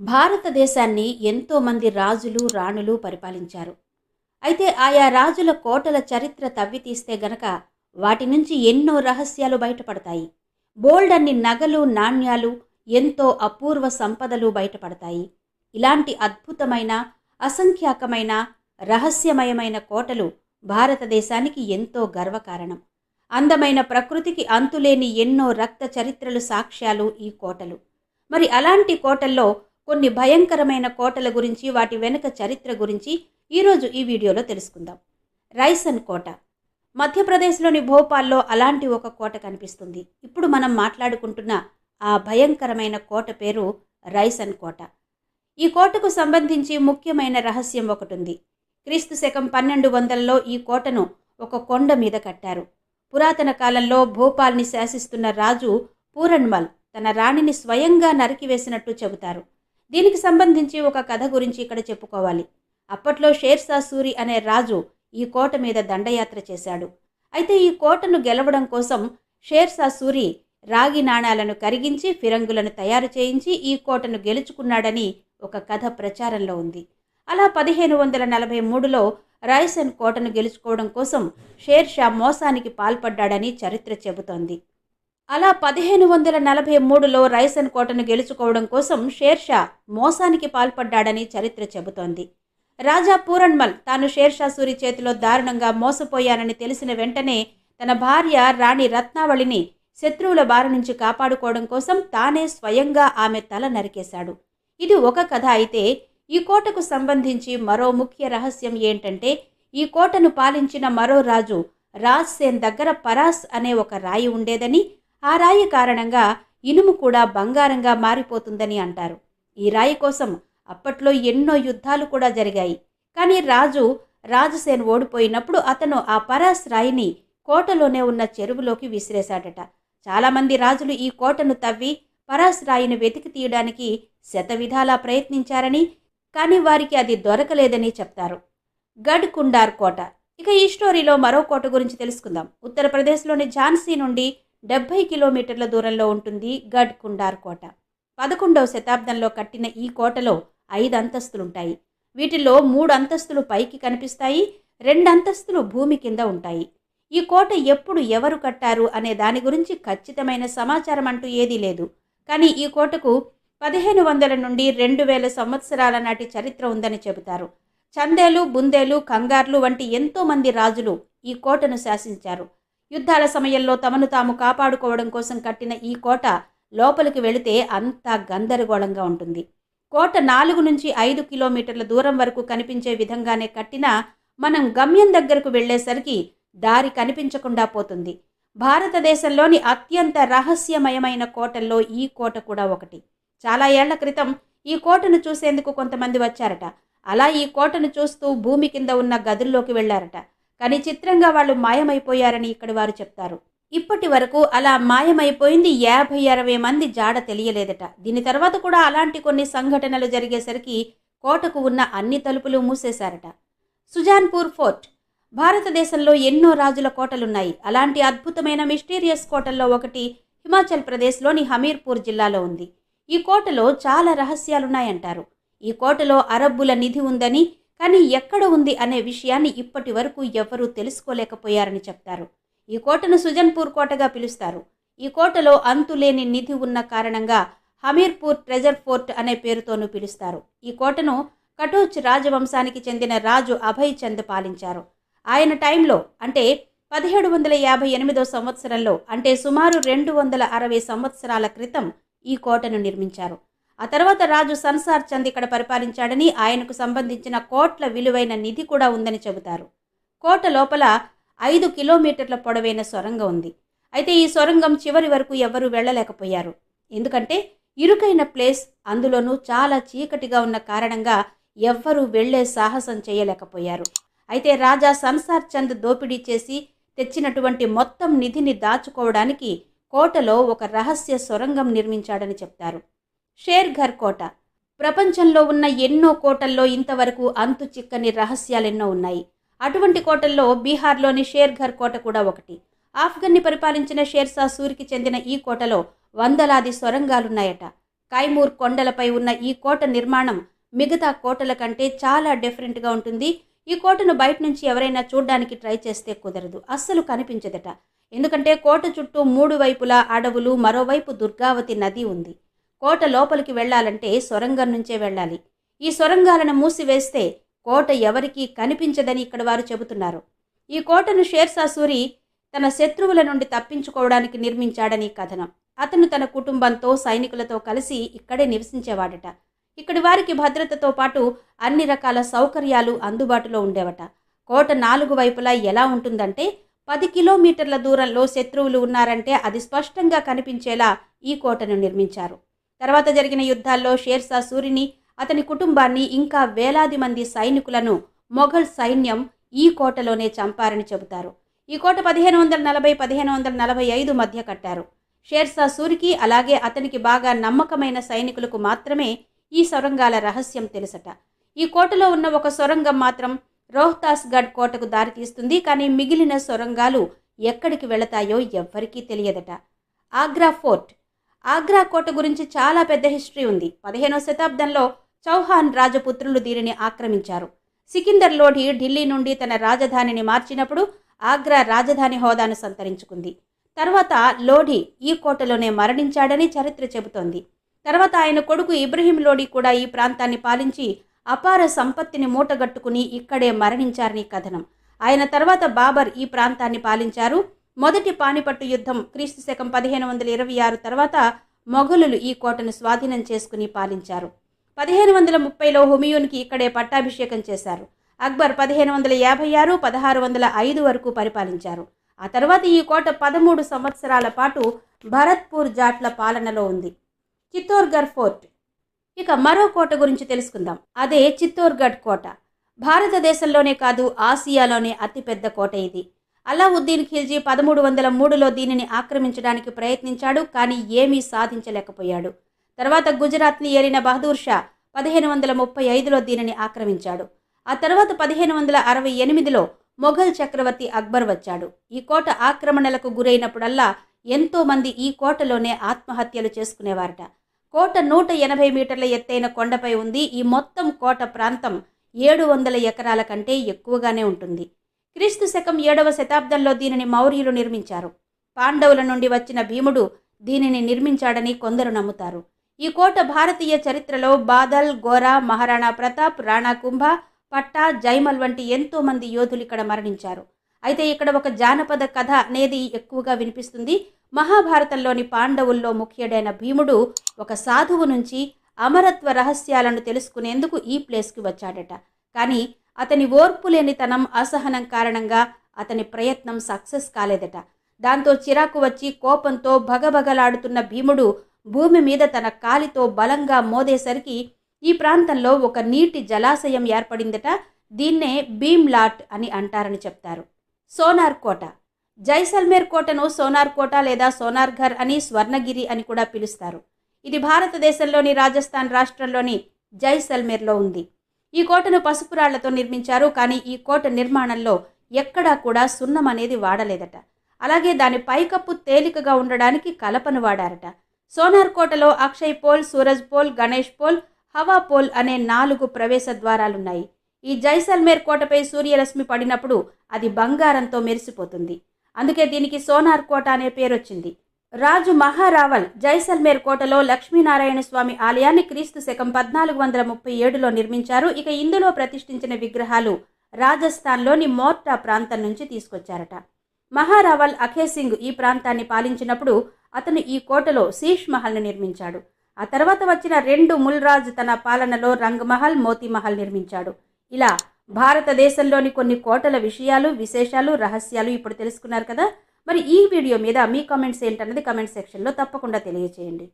భారతదేశాన్ని ఎంతోమంది రాజులు రాణులు పరిపాలించారు. అయితే ఆయా రాజుల కోటల చరిత్ర తవ్వి తీస్తే గనక వాటి నుంచి ఎన్నో రహస్యాలు బయటపడతాయి. బోల్డ్ అన్ని నగలు నాణ్యాలు ఎంతో అపూర్వ సంపదలు బయటపడతాయి. ఇలాంటి అద్భుతమైన అసంఖ్యాకమైన రహస్యమయమైన కోటలు భారతదేశానికి ఎంతో గర్వకారణం. అందమైన ప్రకృతికి అంతులేని ఎన్నో రక్త చరిత్రలు సాక్ష్యాలు ఈ కోటలు. మరి అలాంటి కోటల్లో కొన్ని భయంకరమైన కోటల గురించి వాటి వెనుక చరిత్ర గురించి ఈరోజు ఈ వీడియోలో తెలుసుకుందాం. రైసన్ కోట. మధ్యప్రదేశ్లోని భోపాల్లో అలాంటి ఒక కోట కనిపిస్తుంది. ఇప్పుడు మనం మాట్లాడుకుంటున్న ఆ భయంకరమైన కోట పేరు రైసన్ కోట. ఈ కోటకు సంబంధించి ముఖ్యమైన రహస్యం ఒకటి ఉంది క్రీస్తు శకం పన్నెండు వందలలో ఈ కోటను ఒక కొండ మీద కట్టారు. పురాతన కాలంలో భోపాల్ని శాసిస్తున్న రాజు పూరన్మల్ తన రాణిని స్వయంగా నరికివేసినట్టు చెబుతారు. దీనికి సంబంధించి ఒక కథ గురించి ఇక్కడ చెప్పుకోవాలి. అప్పట్లో షేర్షా సూరి అనే రాజు ఈ కోట మీద దండయాత్ర చేశాడు. అయితే ఈ కోటను గెలవడం కోసం షేర్షా సూరి రాగి నాణాలను కరిగించి ఫిరంగులను తయారు చేయించి ఈ కోటను గెలుచుకున్నాడని ఒక కథ ప్రచారంలో ఉంది. అలా పదిహేను వందల నలభై మూడులో రాయసన్ కోటను గెలుచుకోవడం కోసం షేర్షా మోసానికి పాల్పడ్డాడని చరిత్ర చెబుతోంది. అలా పదిహేను వందల నలభై మూడులో రైసన్ కోటను గెలుచుకోవడం కోసం షేర్షా మోసానికి పాల్పడ్డాడని చరిత్ర చెబుతోంది. రాజా పూరన్మల్ తాను షేర్షా సూరి చేతిలో దారుణంగా మోసపోయానని తెలిసిన వెంటనే తన భార్య రాణి రత్నావళిని శత్రువుల బారి నుంచి కాపాడుకోవడం కోసం తానే స్వయంగా ఆమె తల నరికేశాడు. ఇది ఒక కథ అయితే ఈ కోటకు సంబంధించి మరో ముఖ్య రహస్యం ఏంటంటే ఈ కోటను పాలించిన మరో రాజు రాజ్ సేన్ దగ్గర పరాస్ అనే ఒక రాయి ఉండేదని ఆ రాయి కారణంగా ఇనుము కూడా బంగారంగా మారిపోతుందని అంటారు. ఈ రాయి కోసం అప్పట్లో ఎన్నో యుద్ధాలు కూడా జరిగాయి. కానీ రాజు రాజసేన్ ఓడిపోయినప్పుడు అతను ఆ పరాస్ రాయిని కోటలోనే ఉన్న చెరువులోకి విసిరేశాడట. చాలామంది రాజులు ఈ కోటను తవ్వి పరాస్ రాయిని వెతికి తీయడానికి శతవిధాలా ప్రయత్నించారని కానీ వారికి అది దొరకలేదని చెప్తారు. గడ్ కుండార్ కోట. ఇక ఈ స్టోరీలో మరో కోట గురించి తెలుసుకుందాం. ఉత్తరప్రదేశ్లోని ఝాన్సీ నుండి డెబ్బై కిలోమీటర్ల దూరంలో ఉంటుంది గడ్ కుండార్ కోట. పదకొండవ శతాబ్దంలో కట్టిన ఈ కోటలో ఐదు అంతస్తులుంటాయి. వీటిలో మూడు అంతస్తులు పైకి కనిపిస్తాయి రెండు అంతస్తులు భూమి కింద ఉంటాయి. ఈ కోట ఎప్పుడు ఎవరు కట్టారు అనే దాని గురించి ఖచ్చితమైన సమాచారం అంటూ ఏదీ లేదు. కానీ ఈ కోటకు పదిహేను వందల నుండి రెండు వేల సంవత్సరాల నాటి చరిత్ర ఉందని చెబుతారు. చందేలు బుందేలు కంగార్లు వంటి ఎంతోమంది రాజులు ఈ కోటను శాసించారు. యుద్ధాల సమయంలో తమను తాము కాపాడుకోవడం కోసం కట్టిన ఈ కోట లోపలికి వెళితే అంతా గందరగోళంగా ఉంటుంది. కోట నాలుగు నుంచి ఐదు కిలోమీటర్ల దూరం వరకు కనిపించే విధంగానే కట్టినా మనం గమ్యం దగ్గరకు వెళ్ళేసరికి దారి కనిపించకుండా పోతుంది. భారతదేశంలోని అత్యంత రహస్యమయమైన కోటల్లో ఈ కోట కూడా ఒకటి. చాలా ఏళ్ళ క్రితం ఈ కోటను చూసేందుకు కొంతమంది వచ్చారట. అలా ఈ కోటను చూస్తూ భూమి కింద ఉన్న గదుల్లోకి వెళ్ళారట కానీ చిత్రంగా వాళ్ళు మాయమైపోయారని ఇక్కడి వారు చెప్తారు. ఇప్పటి వరకు అలా మాయమైపోయింది యాభై అరవై మంది జాడ తెలియలేదట. దీని తర్వాత కూడా అలాంటి కొన్ని సంఘటనలు జరిగేసరికి కోటకు ఉన్న అన్ని తలుపులు మూసేశారట. సుజాన్పూర్ ఫోర్ట్. భారతదేశంలో ఎన్నో రాజుల కోటలున్నాయి. అలాంటి అద్భుతమైన మిస్టీరియస్ కోటల్లో ఒకటి హిమాచల్ ప్రదేశ్లోని హమీర్పూర్ జిల్లాలో ఉంది. ఈ కోటలో చాలా రహస్యాలున్నాయంటారు. ఈ కోటలో అరబ్బుల నిధి ఉందని కానీ ఎక్కడ ఉంది అనే విషయాన్ని ఇప్పటి వరకు ఎవ్వరూ తెలుసుకోలేకపోయారని చెప్తారు. ఈ కోటను సుజన్పూర్ కోటగా పిలుస్తారు. ఈ కోటలో అంతులేని నిధి ఉన్న కారణంగా హమీర్పూర్ ట్రెజర్ ఫోర్ట్ అనే పేరుతోనూ పిలుస్తారు. ఈ కోటను కటోచ్ రాజవంశానికి చెందిన రాజు అభయ్ చంద్ పాలించారు. ఆయన టైంలో అంటే పదిహేడు వందల యాభై ఎనిమిదో సంవత్సరంలో అంటే సుమారు రెండు వందల అరవై సంవత్సరాల క్రితం ఈ కోటను నిర్మించారు. ఆ తర్వాత రాజు సన్సార్ చంద్ ఇక్కడ పరిపాలించాడని ఆయనకు సంబంధించిన కోట్ల విలువైన నిధి కూడా ఉందని చెబుతారు. కోట లోపల ఐదు కిలోమీటర్ల పొడవైన సొరంగం ఉంది. అయితే ఈ సొరంగం చివరి వరకు ఎవరూ వెళ్ళలేకపోయారు. ఎందుకంటే ఇరుకైన ప్లేస్ అందులోనూ చాలా చీకటిగా ఉన్న కారణంగా ఎవ్వరూ వెళ్ళే సాహసం చేయలేకపోయారు. అయితే రాజా సన్సార్ చంద్ దోపిడీ చేసి తెచ్చినటువంటి మొత్తం నిధిని దాచుకోవడానికి కోటలో ఒక రహస్య సొరంగం నిర్మించాడని చెప్తారు. షేర్ఘర్ కోట. ప్రపంచంలో ఉన్న ఎన్నో కోటల్లో ఇంతవరకు అంతు చిక్కని రహస్యాలెన్నో ఉన్నాయి. అటువంటి కోటల్లో బీహార్లోని షేర్ఘర్ కోట కూడా ఒకటి. ఆఫ్ఘన్ని పరిపాలించిన షేర్షా సూరికి చెందిన ఈ కోటలో వందలాది సొరంగాలున్నాయట. కైమూర్ కొండలపై ఉన్న ఈ కోట నిర్మాణం మిగతా కోటల కంటే చాలా డిఫరెంట్గా ఉంటుంది. ఈ కోటను బయట నుంచి ఎవరైనా చూడడానికి ట్రై చేస్తే కుదరదు. అస్సలు కనిపించదట. ఎందుకంటే కోట చుట్టూ మూడు వైపులా అడవులు మరోవైపు దుర్గావతి నది ఉంది. కోట లోపలికి వెళ్ళాలంటే సొరంగం నుంచే వెళ్ళాలి. ఈ సొరంగాలను మూసివేస్తే కోట ఎవరికీ కనిపించదని ఇక్కడ వారు చెబుతున్నారు. ఈ కోటను షేర్షా సూరి తన శత్రువుల నుండి తప్పించుకోవడానికి నిర్మించాడని కథనం. అతను తన కుటుంబంతో సైనికులతో కలిసి ఇక్కడే నివసించేవాడట. ఇక్కడి వారికి భద్రతతో పాటు అన్ని రకాల సౌకర్యాలు అందుబాటులో ఉండేవట. కోట నాలుగు వైపులా ఎలా ఉంటుందంటే పది కిలోమీటర్ల దూరంలో శత్రువులు ఉన్నారంటే అది స్పష్టంగా కనిపించేలా ఈ కోటను నిర్మించారు. తర్వాత జరిగిన యుద్ధాల్లో షేర్షా సూరిని అతని కుటుంబాన్ని ఇంకా వేలాది మంది సైనికులను మొఘల్ సైన్యం ఈ కోటలోనే చంపారని చెబుతారు. ఈ కోట పదిహేను వందల నలభై పదిహేను వందల నలభై ఐదు మధ్య కట్టారు. షేర్షా సూరికి అలాగే అతనికి బాగా నమ్మకమైన సైనికులకు మాత్రమే ఈ సొరంగాల రహస్యం తెలుసట. ఈ కోటలో ఉన్న ఒక సొరంగం మాత్రం రోహ్తాస్గఢ్ కోటకు దారితీస్తుంది కానీ మిగిలిన సొరంగాలు ఎక్కడికి వెళతాయో ఎవ్వరికీ తెలియదట. ఆగ్రా ఫోర్ట్ ఆగ్రా కోట గురించి చాలా పెద్ద హిస్టరీ ఉంది. పదిహేనవ శతాబ్దంలో చౌహాన్ రాజపుత్రులు దీనిని ఆక్రమించారు. సికిందర్ లోఢి ఢిల్లీ నుండి తన రాజధానిని మార్చినప్పుడు ఆగ్రా రాజధాని హోదాను సంతరించుకుంది. తర్వాత లోఢి ఈ కోటలోనే మరణించాడని చరిత్ర చెబుతోంది. తర్వాత ఆయన కొడుకు ఇబ్రహీం లోడి కూడా ఈ ప్రాంతాన్ని పాలించి అపార సంపత్తిని మూటగట్టుకుని ఇక్కడే మరణించారని కథనం. ఆయన తర్వాత బాబర్ ఈ ప్రాంతాన్ని పాలించారు. మొదటి పానిపట్టు యుద్ధం క్రీస్తు శకం పదిహేను వందల ఇరవై ఆరు తర్వాత మొఘలులు ఈ కోటను స్వాధీనం చేసుకుని పాలించారు. పదిహేను వందల ముప్పైలో హుమియూన్కి ఇక్కడే పట్టాభిషేకం చేశారు. అక్బర్ పదిహేను వందల యాభై ఆరు పదహారు వందల ఐదు వరకు పరిపాలించారు. ఆ తర్వాత ఈ కోట పదమూడు సంవత్సరాల పాటు భరత్పూర్ జాట్ల పాలనలో ఉంది. చిత్తోర్గఢ్ ఫోర్ట్. ఇక మరో కోట గురించి తెలుసుకుందాం. అదే చిత్తోర్గఢ్ కోట. భారతదేశంలోనే కాదు ఆసియాలోనే అతిపెద్ద కోట ఇది. అలావుద్దీన్ ఖిల్జీ పదమూడు వందల మూడులో దీనిని ఆక్రమించడానికి ప్రయత్నించాడు కానీ ఏమీ సాధించలేకపోయాడు. తర్వాత గుజరాత్ని ఏలిన బహదూర్ షా పదిహేను వందల ముప్పై ఐదులో దీనిని ఆక్రమించాడు. ఆ తర్వాత పదిహేను వందల అరవై ఎనిమిదిలో మొఘల్ చక్రవర్తి అక్బర్ వచ్చాడు. ఈ కోట ఆక్రమణలకు గురైనప్పుడల్లా ఎంతోమంది ఈ కోటలోనే ఆత్మహత్యలు చేసుకునేవారట. కోట నూట ఎనభై మీటర్ల ఎత్తైన కొండపై ఉంది. ఈ మొత్తం కోట ప్రాంతం ఏడు వందల ఎకరాల కంటే ఎక్కువగానే ఉంటుంది. క్రీస్తు శకం ఏడవ శతాబ్దంలో దీనిని మౌర్యులు నిర్మించారు. పాండవుల నుండి వచ్చిన భీముడు దీనిని నిర్మించాడని కొందరు నమ్ముతారు. ఈ కోట భారతీయ చరిత్రలో బాదల్ గోరా మహారాణా ప్రతాప్ రాణా కుంభ పట్టా జైమల్ వంటి ఎంతో మంది యోధులు ఇక్కడ మరణించారు. అయితే ఇక్కడ ఒక జానపద కథ అనేది ఎక్కువగా వినిపిస్తుంది. మహాభారతంలోని పాండవుల్లో ముఖ్యుడైన భీముడు ఒక సాధువు నుంచి అమరత్వ రహస్యాలను తెలుసుకునేందుకు ఈ ప్లేస్కి వచ్చాడట. కానీ అతని ఓర్పులేనితనం అసహనం కారణంగా అతని ప్రయత్నం సక్సెస్ కాలేదట. దాంతో చిరాకు వచ్చి కోపంతో భగభగలాడుతున్న భీముడు భూమి మీద తన కాలితో బలంగా మోదేసరికి ఈ ప్రాంతంలో ఒక నీటి జలాశయం ఏర్పడిందట. దీన్నే భీమ్లాట్ అని అంటారని చెప్తారు. సోనార్ కోట. జైసల్మేర్ కోటను సోనార్ కోట లేదా సోనార్ఘర్ అని స్వర్ణగిరి అని కూడా పిలుస్తారు. ఇది భారతదేశంలోని రాజస్థాన్ రాష్ట్రంలోని జైసల్మేర్లో ఉంది. ఈ కోటను పసుపు రాళ్ళతో నిర్మించారు కానీ ఈ కోట నిర్మాణంలో ఎక్కడా కూడా సున్నం అనేది వాడలేదట. అలాగే దాని పైకప్పు తేలికగా ఉండడానికి కలపను వాడారట. సోనార్ కోటలో అక్షయ్ పోల్ సూరజ్ పోల్ గణేష్ పోల్ హవా పోల్ అనే నాలుగు ప్రవేశ ద్వారాలున్నాయి. ఈ జైసల్మేర్ కోటపై సూర్యరశ్మి పడినప్పుడు అది బంగారంతో మెరిసిపోతుంది. అందుకే దీనికి సోనార్ కోట అనే పేరొచ్చింది. రాజు మహారావల్ జైసల్మేర్ కోటలో లక్ష్మీనారాయణ స్వామి ఆలయాన్ని క్రీస్తు శకం పద్నాలుగు వందల ముప్పై ఏడులో నిర్మించారు. ఇక ఇందులో ప్రతిష్ఠించిన విగ్రహాలు రాజస్థాన్లోని మోర్టా ప్రాంతం నుంచి తీసుకొచ్చారట. మహారావల్ అఖేసింగ్ ఈ ప్రాంతాన్ని పాలించినప్పుడు అతను ఈ కోటలో శీష్ మహల్ను నిర్మించాడు. ఆ తర్వాత వచ్చిన రెండు ముల్రాజ్ తన పాలనలో రంగ్ మహల్ మోతీ మహల్ నిర్మించాడు. ఇలా భారతదేశంలోని కొన్ని కోటల విషయాలు విశేషాలు రహస్యాలు ఇప్పుడు తెలుసుకున్నారు కదా. మరి ఈ వీడియో మీద మీ కామెంట్స్ ఏంటన్నది కమెంట్ సెక్షన్లో తప్పకుండా తెలియచేయండి.